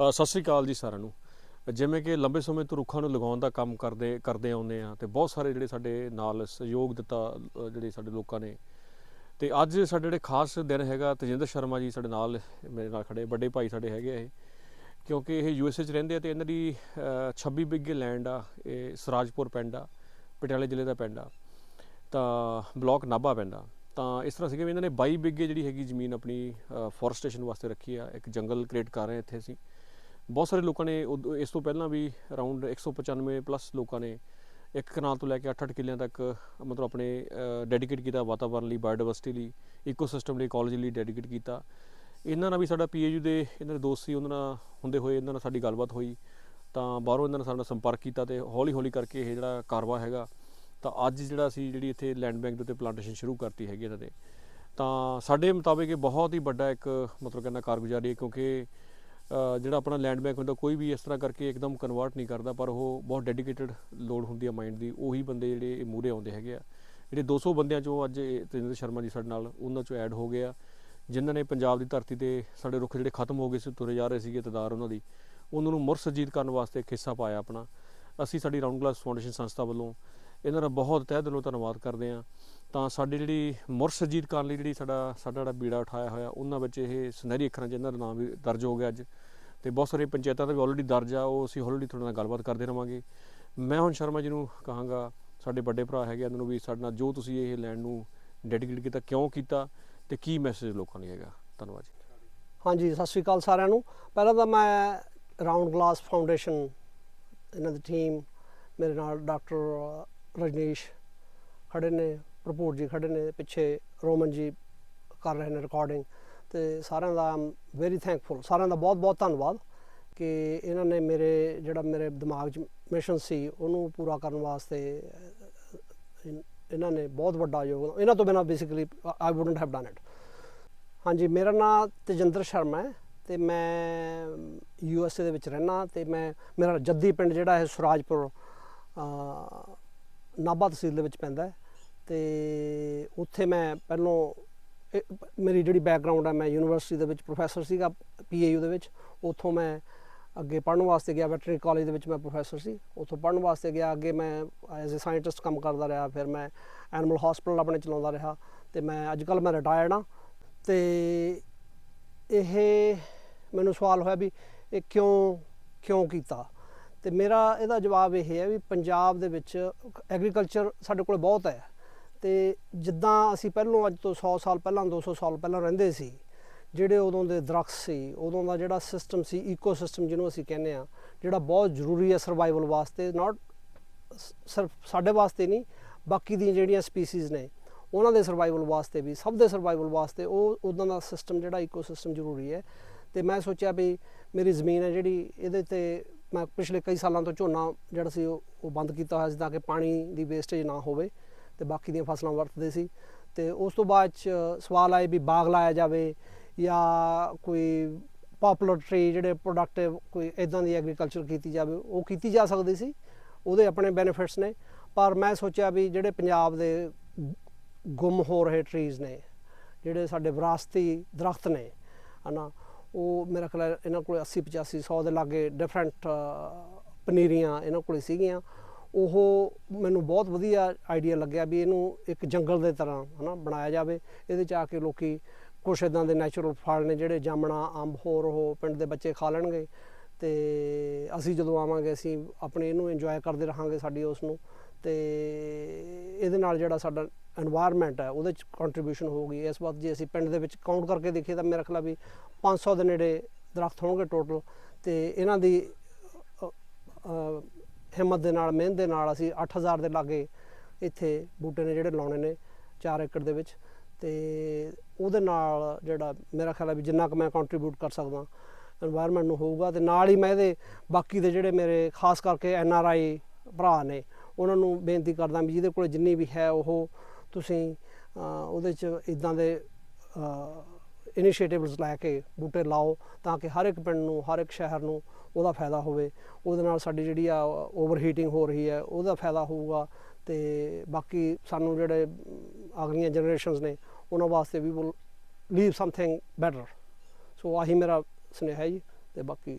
ਸਤਿ ਸ੍ਰੀ ਅਕਾਲ ਜੀ ਸਾਰਿਆਂ ਨੂੰ। ਜਿਵੇਂ ਕਿ ਲੰਬੇ ਸਮੇਂ ਤੋਂ ਰੁੱਖਾਂ ਨੂੰ ਲਗਾਉਣ ਦਾ ਕੰਮ ਕਰਦੇ ਕਰਦੇ ਆਉਂਦੇ ਆ ਤੇ ਬਹੁਤ ਸਾਰੇ ਜਿਹੜੇ ਸਾਡੇ ਨਾਲ ਸਹਿਯੋਗ ਦਿੱਤਾ ਜਿਹੜੇ ਸਾਡੇ ਲੋਕਾਂ ਨੇ। ਤੇ ਅੱਜ ਸਾਡੇ ਜਿਹੜੇ ਖਾਸ ਦਿਨ ਹੈਗਾ ਤਜਿੰਦਰ ਸ਼ਰਮਾ ਜੀ ਸਾਡੇ ਨਾਲ ਮੇਰੇ ਨਾਲ ਖੜੇ ਵੱਡੇ ਭਾਈ ਸਾਡੇ ਹੈਗੇ ਇਹ। ਕਿਉਂਕਿ ਇਹ ਯੂਐਸਏ ਚ ਰਹਿੰਦੇ ਆ ਤੇ ਇਹਨਾਂ ਦੀ ਅ, 26 ਬਿੱਗੇ ਲੈਂਡ ਆ ਇਹ ਸਰਾਜਪੁਰ ਪਿੰਡ ਆ ਪਟਿਆਲੇ ਜ਼ਿਲ੍ਹੇ ਦਾ ਪਿੰਡ ਆ। ਤਾਂ ਬਲਾਕ ਨਾਭਾ ਪੈਂਦਾ ਤਾਂ ਇਸ ਤਰ੍ਹਾਂ ਸੀਗਾ ਵੀ ਇਹਨਾਂ ਨੇ 22 ਬਿੱਗੇ ਜਿਹੜੀ ਹੈਗੀ ਜ਼ਮੀਨ ਆਪਣੀ ਫੋਰਸਟੇਸ਼ਨ ਵਾਸਤੇ ਰੱਖੀ ਆ ਇੱਕ ਜੰਗਲ ਕ੍ਰੀਏਟ ਕਰ ਰਹੇ ਇੱਥੇ ਅਸੀਂ। ਬਹੁਤ ਸਾਰੇ ਲੋਕਾਂ ਨੇ ਉਦ- ਇਸ ਤੋਂ ਪਹਿਲਾਂ ਵੀ ਅਰਾਊਂਡ 195 ਪਲੱਸ ਲੋਕਾਂ ਨੇ ਇੱਕ ਕਨਾਲ ਤੋਂ ਲੈ ਕੇ 8-8 ਕਿੱਲਿਆਂ ਤੱਕ, ਮਤਲਬ ਆਪਣੇ ਡੈਡੀਕੇਟ ਕੀਤਾ ਵਾਤਾਵਰਣ ਲਈ ਬਾਇਓਡਾਇਵਰਸਿਟੀ ਲਈ ਇਕੋਸਿਸਟਮ ਲਈ ਇਕੋਲੋਜੀ ਲਈ ਡੈਡੀਕੇਟ ਕੀਤਾ। ਇਹਨਾਂ ਨਾਲ ਵੀ ਸਾਡਾ ਪੀਏਯੂ ਦੇ ਇਹਨਾਂ ਦੇ ਦੋਸਤ ਸੀ, ਉਹਨਾਂ ਨਾਲ ਹੁੰਦੇ ਹੋਏ ਇਹਨਾਂ ਨਾਲ ਸਾਡੀ ਗੱਲਬਾਤ ਹੋਈ। ਤਾਂ ਬਾਹਰੋਂ ਇਹਨਾਂ ਨਾਲ ਸਾਡਾ ਸੰਪਰਕ ਕੀਤਾ ਤੇ ਹੌਲੀ ਹੌਲੀ ਕਰਕੇ ਇਹ ਜਿਹੜਾ ਕਾਰਵਾ ਹੈਗਾ, ਤਾਂ ਅੱਜ ਜਿਹੜਾ ਅਸੀਂ ਜਿਹੜੀ ਇੱਥੇ ਲੈਂਡ ਬੈਂਕ ਦੇ ਉੱਤੇ ਪਲਾਂਟੇਸ਼ਨ ਸ਼ੁਰੂ ਕਰਤੀ ਹੈਗੀ ਇਹਨਾਂ ਦੇ। ਤਾਂ ਸਾਡੇ ਮੁਤਾਬਿਕ ਇਹ ਬਹੁਤ ਹੀ ਵੱਡਾ ਇੱਕ ਮਤਲਬ ਕਹਿੰਦਾ ਕਾਰਗੁਜ਼ਾਰੀ ਹੈ, ਕਿਉਂਕਿ ਜਿਹੜਾ ਆਪਣਾ ਲੈਂਡ ਬੈਂਕ ਹੁੰਦਾ, ਕੋਈ ਵੀ ਇਸ ਤਰ੍ਹਾਂ ਕਰਕੇ ਇੱਕਦਮ ਕਨਵਰਟ ਨਹੀਂ ਕਰਦਾ, ਪਰ ਉਹ ਬਹੁਤ ਡੈਡੀਕੇਟਿਡ ਲੋਡ ਹੁੰਦੀ ਆ ਮਾਈਂਡ ਦੀ, ਉਹੀ ਬੰਦੇ ਜਿਹੜੇ ਮੂਰੇ ਆਉਂਦੇ ਹੈਗੇ ਆ। ਜਿਹੜੇ 200 ਬੰਦਿਆਂ ਚੋਂ ਅੱਜ ਇਹ ਤੇਜਿੰਦਰ ਸ਼ਰਮਾ ਜੀ ਸਾਡੇ ਨਾਲ, ਉਹਨਾਂ ਚੋਂ ਐਡ ਹੋ ਗਏ ਆ। ਜਿਨ੍ਹਾਂ ਨੇ ਪੰਜਾਬ ਦੀ ਧਰਤੀ ਤੇ ਸਾਡੇ ਰੁੱਖ ਜਿਹੜੇ ਖਤਮ ਹੋ ਗਏ ਸੀ, ਤੁਰੇ ਜਾ ਰਹੇ ਸੀਗੇ ਤਦਾਰ ਉਹਨਾਂ ਦੀ, ਉਹਨਾਂ ਨੂੰ ਮੁੜ ਸੁਰਜੀਤ ਕਰਨ ਵਾਸਤੇ ਇੱਕ ਹਿੱਸਾ ਪਾਇਆ ਆਪਣਾ। ਅਸੀਂ ਸਾਡੀ ਰਾਉਂਡ ਗਲਾਸ ਫਾਊਂਡੇਸ਼ਨ ਸੰਸਥਾ ਵੱਲੋਂ, ਇਹਨਾਂ ਦਾ ਬਹੁਤ ਤਹਿ ਦਿਲੋਂ ਧੰਨਵਾਦ ਕਰਦੇ ਹਾਂ। ਤਾਂ ਸਾਡੀ ਜਿਹੜੀ ਮੁੜ ਸੁਰਜੀਤ ਕਰਨ ਲਈ ਜਿਹੜੀ ਸਾਡਾ ਸਾਡਾ ਜਿਹੜਾ ਬੀੜਾ ਉਠਾਇਆ ਹੋਇਆ, ਉਹਨਾਂ ਵਿੱਚ ਇਹ ਸੁਨਹਿਰੀ ਅੱਖਰਾਂ 'ਚ ਇਹਨਾਂ ਦਾ ਨਾਮ ਵੀ ਦਰਜ ਹੋ ਗਿਆ ਅੱਜ। ਤੇ ਬਹੁਤ ਸਾਰੇ ਪੰਚਾਇਤਾਂ ਦਾ ਵੀ ਆਲਰੇਡੀ ਦਰਜ ਆ, ਉਹ ਅਸੀਂ ਹੌਲੀ ਤੁਹਾਡੇ ਨਾਲ ਗੱਲਬਾਤ ਕਰਦੇ ਰਵਾਂਗੇ। ਮੈਂ ਹੁਣ ਸ਼ਰਮਾ ਜੀ ਨੂੰ ਕਹਾਂਗਾ, ਸਾਡੇ ਵੱਡੇ ਭਰਾ ਹੈਗੇ ਇਹਨਾਂ ਨੂੰ ਵੀ ਸਾਡੇ ਨਾਲ ਜੋ ਤੁਸੀਂ ਇਹ ਲੈਂਡ ਨੂੰ ਡੈਡੀਕੇਟ ਕੀਤਾ, ਕਿਉਂ ਕੀਤਾ ਤੇ ਕੀ ਮੈਸੇਜ ਲੋਕਾਂ ਲਈ ਹੈਗਾ। ਧੰਨਵਾਦ ਜੀ। ਹਾਂਜੀ, ਸਤਿ ਸ਼੍ਰੀ ਅਕਾਲ ਸਾਰਿਆਂ ਨੂੰ। ਪਹਿਲਾਂ ਤਾਂ ਮੈਂ ਰਾਉਂਡ ਗਲਾਸ ਫਾਊਂਡੇਸ਼ਨ ਇਹਨਾਂ ਦੀ ਟੀਮ ਮੇਰੇ ਨਾਲ ਡਾਕਟਰ ਰਜਨੀਸ਼ ਖੜੇ ਨੇ। ਪ੍ਰਭੂਰ ਜੀ ਖੜੇ ਨੇ ਪਿੱਛੇ ਰੋਮਨ ਜੀ ਕਰ ਰਹੇ ਨੇ ਰਿਕਾਰਡਿੰਗ ਤੇ ਸਾਰਿਆਂ ਦਾ ਆਮ ਵੈਰੀ ਥੈਂਕਫੁਲ ਸਾਰਿਆਂ ਦਾ ਬਹੁਤ ਬਹੁਤ ਧੰਨਵਾਦ ਕਿ ਇਹਨਾਂ ਨੇ ਮੇਰੇ ਜਿਹੜਾ ਮੇਰੇ ਦਿਮਾਗ 'ਚ ਮਿਸ਼ਨ ਸੀ ਉਹਨੂੰ ਪੂਰਾ ਕਰਨ ਵਾਸਤੇ ਇਹਨਾਂ ਨੇ ਬਹੁਤ ਵੱਡਾ ਯੋਗਦਾਨ ਇਹਨਾਂ ਤੋਂ ਬਿਨਾਂ basically I wouldn't have done it ਹਾਂਜੀ ਮੇਰਾ ਨਾਮ ਤੇਜਿੰਦਰ ਸ਼ਰਮਾ ਹੈ ਤੇ ਮੈਂ ਯੂ ਐਸ ਏ ਦੇ ਵਿੱਚ ਰਹਿਣਾ ਤੇ ਮੈਂ ਮੇਰਾ ਜੱਦੀ ਪਿੰਡ ਜਿਹੜਾ ਹੈ ਸੁਰਾਜਪੁਰ ਅਹ, ਨਾਭਾ ਤਹਿਸੀਲ ਦੇ ਵਿੱਚ ਪੈਂਦਾ ਹੈ। ਤੇ ਉੱਥੇ ਮੈਂ ਪਹਿਲੋਂ ਮੇਰੀ ਜਿਹੜੀ ਬੈਕਗ੍ਰਾਉਂਡ ਹੈ ਮੈਂ ਯੂਨੀਵਰਸਿਟੀ ਦੇ ਵਿੱਚ ਪ੍ਰੋਫੈਸਰ ਸੀਗਾ ਪੀਏਯੂ ਦੇ ਵਿੱਚ। ਉੱਥੋਂ ਮੈਂ ਅੱਗੇ ਪੜ੍ਹਨ ਵਾਸਤੇ ਗਿਆ ਵੈਟਰਨਰੀ ਕਾਲਜ ਦੇ ਵਿੱਚ ਮੈਂ ਪ੍ਰੋਫੈਸਰ ਸੀ। ਉੱਥੋਂ ਪੜ੍ਹਨ ਵਾਸਤੇ ਗਿਆ, ਅੱਗੇ ਮੈਂ ਐਜ਼ ਅ ਸਾਇੰਟਿਸਟ ਕੰਮ ਕਰਦਾ ਰਿਹਾ, ਫਿਰ ਮੈਂ ਐਨੀਮਲ ਹਸਪੀਟਲ ਆਪਣੇ ਚਲਾਉਂਦਾ ਰਿਹਾ ਤੇ ਮੈਂ ਅੱਜ ਕੱਲ੍ਹ ਮੈਂ ਰਿਟਾਇਰਡ ਹਾਂ। ਤੇ ਇਹ ਮੈਨੂੰ ਸਵਾਲ ਹੋਇਆ ਵੀ ਇਹ ਕਿਉਂ ਕਿਉਂ ਕੀਤਾ? ਤੇ ਮੇਰਾ ਇਹਦਾ ਜਵਾਬ ਇਹ ਹੈ ਵੀ ਪੰਜਾਬ ਦੇ ਵਿੱਚ ਐਗਰੀਕਲਚਰ ਸਾਡੇ ਕੋਲ ਬਹੁਤ ਹੈ। ਤੇ ਜਿੱਦਾਂ ਅਸੀਂ ਪਹਿਲੋਂ ਅੱਜ ਤੋਂ 100 ਸਾਲ ਪਹਿਲਾਂ 200 ਸਾਲ ਪਹਿਲਾਂ ਰਹਿੰਦੇ ਸੀ, ਜਿਹੜੇ ਉਦੋਂ ਦੇ ਦਰਖਤ ਸੀ, ਉਦੋਂ ਦਾ ਜਿਹੜਾ ਸਿਸਟਮ ਸੀ ਈਕੋਸਿਸਟਮ ਜਿਹਨੂੰ ਅਸੀਂ ਕਹਿੰਦੇ ਆ ਜਿਹੜਾ ਬਹੁਤ ਜ਼ਰੂਰੀ ਹੈ ਸਰਵਾਈਵਲ ਵਾਸਤੇ ਨਾਟ ਸਿਰਫ ਸਾਡੇ ਵਾਸਤੇ ਨਹੀਂ, ਬਾਕੀ ਦੀਆਂ ਜਿਹੜੀਆਂ ਸਪੀਸੀਜ਼ ਨੇ, ਉਹਨਾਂ ਦੇ ਸਰਵਾਈਵਲ ਵਾਸਤੇ ਵੀ, ਸਭ ਦੇ ਸਰਵਾਈਵਲ ਵਾਸਤੇ ਉਹ ਉਦਾਂ ਦਾ ਸਿਸਟਮ ਜਿਹੜਾ ਇਕੋਸਿਸਟਮ ਜ਼ਰੂਰੀ ਹੈ। ਤੇ ਮੈਂ ਸੋਚਿਆ ਵੀ ਮੇਰੀ ਜ਼ਮੀਨ ਹੈ ਜਿਹੜੀ, ਇਹਦੇ ਤੇ ਮੈਂ ਪਿਛਲੇ ਕਈ ਸਾਲਾਂ ਤੋਂ ਝੋਨਾ ਜਿਹੜਾ ਸੀ ਉਹ ਬੰਦ ਕੀਤਾ ਹੋਇਆ ਸੀ ਤਾਂ ਕਿ ਪਾਣੀ ਦੀ ਵੇਸਟੇਜ ਨਾ ਹੋਵੇ। ਤੇ ਬਾਕੀ ਦੀਆਂ ਫਸਲਾਂ ਵਰਤਦੇ ਸੀ। ਤੇ ਉਸ ਤੋਂ ਬਾਅਦ ਚ ਸਵਾਲ ਆਏ ਵੀ ਬਾਗ ਲਾਇਆ ਜਾਵੇ ਜਾਂ ਕੋਈ ਪਪੂਲਰ ਟਰੀ ਜਿਹੜੇ ਪ੍ਰੋਡਕਟਿਵ ਕੋਈ ਇਦਾਂ ਦੀ ਐਗਰੀਕਲਚਰ ਕੀਤੀ ਜਾਵੇ, ਉਹ ਕੀਤੀ ਜਾ ਸਕਦੀ ਸੀ। ਉਹਦੇ ਆਪਣੇ ਬੈਨੀਫਿਟਸ ਨੇ। ਪਰ ਮੈਂ ਸੋਚਿਆ ਵੀ ਜਿਹੜੇ ਪੰਜਾਬ ਦੇ ਗੁੰਮ ਹੋ ਰਹੇ ਟਰੀਜ਼ ਨੇ, ਜਿਹੜੇ ਸਾਡੇ ਵਿਰਾਸਤੀ ਦਰਖਤ ਨੇ, ਹਨਾ, ਉਹ ਮੇਰਾ ਖਿਆਲ ਇਹਨਾਂ ਕੋਲ 80 85 100 ਦੇ ਲਾਗੇ ਡਿਫਰੈਂਟ ਪਨੀਰੀਆਂ ਇਹਨਾਂ ਕੋਲ ਸੀਗੀਆਂ। ਉਹ ਮੈਨੂੰ ਬਹੁਤ ਵਧੀਆ ਆਈਡੀਆ ਲੱਗਿਆ ਵੀ ਇਹਨੂੰ ਇੱਕ ਜੰਗਲ ਦੇ ਤਰ੍ਹਾਂ ਹਨਾ ਬਣਾਇਆ ਜਾਵੇ। ਇਹਦੇ ਚ ਆ ਕੇ ਲੋਕੀ ਕੁਛ ਇਦਾਂ ਦੇ ਨੈਚੁਰਲ ਫਲ ਨੇ ਜਿਹੜੇ ਜਾਮਣਾ, ਅੰਬ ਹੋਰ ਉਹ ਪਿੰਡ ਦੇ ਬੱਚੇ ਖਾ ਲੈਣਗੇ ਤੇ ਅਸੀਂ ਜਦੋਂ ਆਵਾਂਗੇ ਅਸੀਂ ਆਪਣੇ ਇਹਨੂੰ ਇੰਜੋਏ ਕਰਦੇ ਰਹਾਂਗੇ ਸਾਡੀ ਉਸ ਨੂੰ ਤੇ ਇਹਦੇ ਨਾਲ ਜਿਹੜਾ ਸਾਡਾ এনवायरमेंट ਹੈ ਉਹਦੇ ਚ ਕੰਟਰੀਬਿਊਸ਼ਨ ਹੋਊਗੀ। ਇਸ ਵਾਰ ਜੇ ਅਸੀਂ ਪਿੰਡ ਦੇ ਵਿੱਚ ਕਾਊਂਟ ਕਰਕੇ ਦੇਖੀਏ ਤਾਂ ਮੇਰਾ ਖਿਆਲ ਵੀ 500 ਦੇ ਨੇੜੇ ਦਰਖਤ ਹੋਣਗੇ ਟੋਟਲ ਤੇ ਇਹਨਾਂ ਦੀ ਹਿੰਮਤ ਦੇ ਨਾਲ, ਮਿਹਨਤ ਦੇ ਨਾਲ ਅਸੀਂ 8000 ਦੇ ਲਾਗੇ ਇੱਥੇ ਬੂਟੇ ਨੇ ਜਿਹੜੇ ਲਾਉਣੇ ਨੇ 4 ਏਕੜ ਦੇ ਵਿੱਚ। ਤੇ ਉਹਦੇ ਨਾਲ ਜਿਹੜਾ ਮੇਰਾ ਖਿਆਲ ਹੈ ਵੀ ਜਿੰਨਾ ਕੁ ਮੈਂ ਕੰਟਰੀਬਿਊਟ ਕਰ ਸਕਦਾ এনवायरमेंट ਨੂੰ ਹੋਊਗਾ ਤੇ ਨਾਲ ਹੀ ਮੈਂ ਇਹਦੇ ਬਾਕੀ ਦੇ ਜਿਹੜੇ ਮੇਰੇ ਖਾਸ ਕਰਕੇ ਐਨ ਆਰ ਆਈ ਭਰਾ ਨੇ, ਉਹਨਾਂ ਨੂੰ ਬੇਨਤੀ ਕਰਦਾ ਵੀ ਜਿਹਦੇ ਕੋਲ ਜਿੰਨੀ ਵੀ ਹੈ ਉਹ ਤੁਸੀਂ ਉਹਦੇ ਚ ਇਦਾਂ ਦੇ ਇਨੀਸ਼ੀਏਟਿਵਸ ਲੈ ਕੇ ਬੂਟੇ ਲਾਓ ਤਾਂ ਕਿ ਹਰ ਇੱਕ ਪਿੰਡ ਨੂੰ, ਹਰ ਇੱਕ ਸ਼ਹਿਰ ਨੂੰ ਉਹਦਾ ਫਾਇਦਾ ਹੋਵੇ। ਉਹਦੇ ਨਾਲ ਸਾਡੀ ਜਿਹੜੀ ਆ ਓਵਰ ਹੀਟਿੰਗ ਹੋ ਰਹੀ ਹੈ, ਉਹਦਾ ਫਾਇਦਾ ਹੋਊਗਾ। ਤੇ ਬਾਕੀ ਸਾਨੂੰ ਜਿਹੜੇ ਅਗਲੀਆਂ ਜਨਰੇਸ਼ਨਸ ਨੇ, ਉਹਨਾਂ ਵਾਸਤੇ ਵੀ will leave something better so ਆਹੀ ਮੇਰਾ ਸੁਨੇਹਾ ਜੀ, ਤੇ ਬਾਕੀ